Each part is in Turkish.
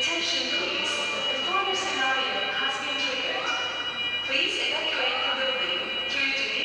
Attention please. The following scenario has been triggered. Please evacuate the building through the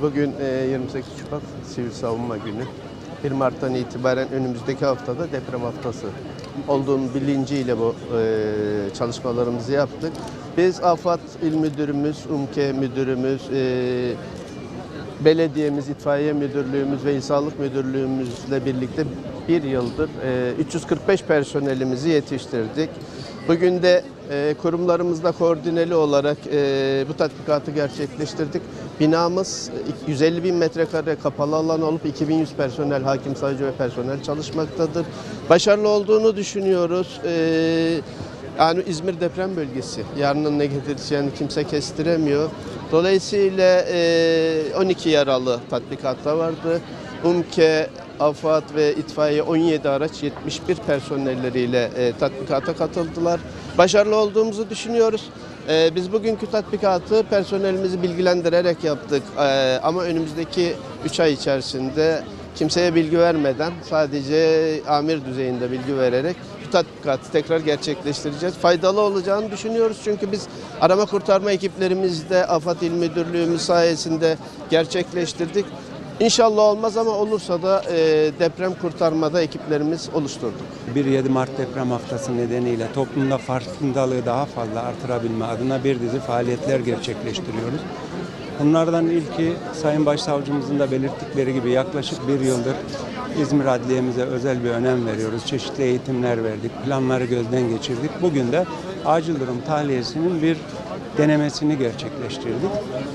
Bugün e, 28 Şubat Sivil Savunma Günü. 1 Mart'tan itibaren önümüzdeki haftada deprem haftası olduğunun bilinciyle bu e, çalışmalarımızı yaptık. Biz AFAD İl Müdürümüz, UMKE Müdürümüz, e, belediyemiz, itfaiye müdürlüğümüz ve İl Sağlık Müdürlüğümüzle birlikte bir yıldır e, 345 personelimizi yetiştirdik. Bugün de e, kurumlarımızla koordineli olarak e, bu tatbikatı gerçekleştirdik. Binamız e, 150 bin metrekare kapalı alan olup 2100 personel, hakim savcı ve personel çalışmaktadır. Başarılı olduğunu düşünüyoruz. E, yani İzmir deprem bölgesi. Yarının ne getireceğini kimse kestiremiyor. Dolayısıyla e, 12 yaralı tatbikatta vardı. UMKE, AFAD ve itfaiye 17 araç 71 personelleriyle e, tatbikata katıldılar. Başarılı olduğumuzu düşünüyoruz. E, biz bugünkü tatbikatı personelimizi bilgilendirerek yaptık. E, ama önümüzdeki 3 ay içerisinde kimseye bilgi vermeden sadece amir düzeyinde bilgi vererek bu tatbikatı tekrar gerçekleştireceğiz. Faydalı olacağını düşünüyoruz çünkü biz arama kurtarma ekiplerimizde AFAD İl Müdürlüğümüz sayesinde gerçekleştirdik. İnşallah olmaz ama olursa da e, deprem kurtarmada ekiplerimiz oluşturduk. 1-7 Mart deprem haftası nedeniyle toplumda farkındalığı daha fazla artırabilme adına bir dizi faaliyetler gerçekleştiriyoruz. Bunlardan ilki Sayın Başsavcımızın da belirttikleri gibi yaklaşık bir yıldır İzmir Adliye'mize özel bir önem veriyoruz. Çeşitli eğitimler verdik, planları gözden geçirdik. Bugün de acil durum tahliyesinin bir denemesini gerçekleştirdik.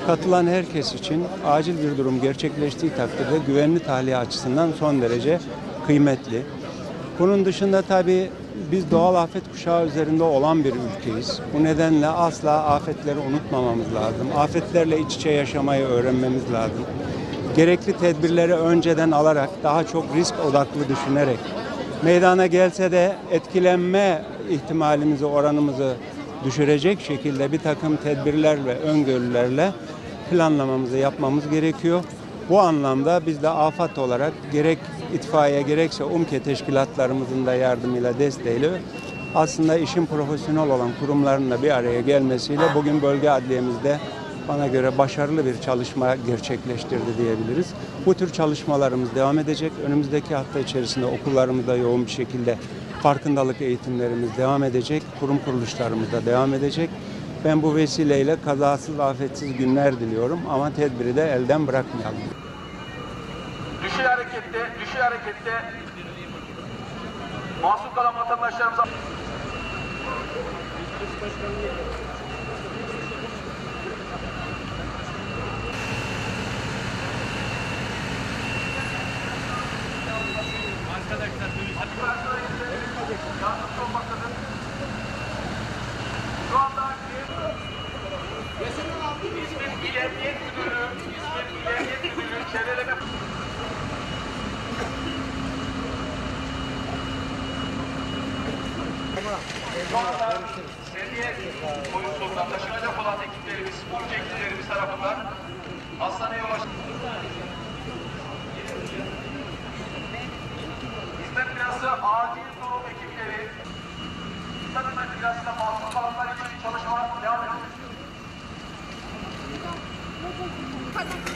Katılan herkes için acil bir durum gerçekleştiği takdirde güvenli tahliye açısından son derece kıymetli. Bunun dışında tabii biz doğal afet kuşağı üzerinde olan bir ülkeyiz. Bu nedenle asla afetleri unutmamamız lazım. Afetlerle iç içe yaşamayı öğrenmemiz lazım. Gerekli tedbirleri önceden alarak, daha çok risk odaklı düşünerek, meydana gelse de etkilenme ihtimalimizi, oranımızı düşürecek şekilde bir takım tedbirler ve öngörülerle planlamamızı yapmamız gerekiyor. Bu anlamda biz de AFAD olarak gerek itfaiye gerekse UMKE teşkilatlarımızın da yardımıyla desteğiyle aslında işin profesyonel olan kurumların da bir araya gelmesiyle bugün bölge adliyemizde bana göre başarılı bir çalışma gerçekleştirdi diyebiliriz. Bu tür çalışmalarımız devam edecek. Önümüzdeki hafta içerisinde okullarımızda yoğun bir şekilde farkındalık eğitimlerimiz devam edecek. Kurum kuruluşlarımız da devam edecek. Ben bu vesileyle kazasız afetsiz günler diliyorum ama tedbiri de elden bırakmayalım. Düşey harekette, düşey harekette mahsur kalan vatandaşlarımıza yardımcı olmaktadır. Şu anda İzmir İlerliyet Müdürü, İzmir İlerliyet Müdürü çevreleme Şu anda belediye boyutluğunda taşınacak olan ekiplerimiz, sporcu ekiplerimiz tarafından hastaneye ulaştı. Hizmet binası acil Evet.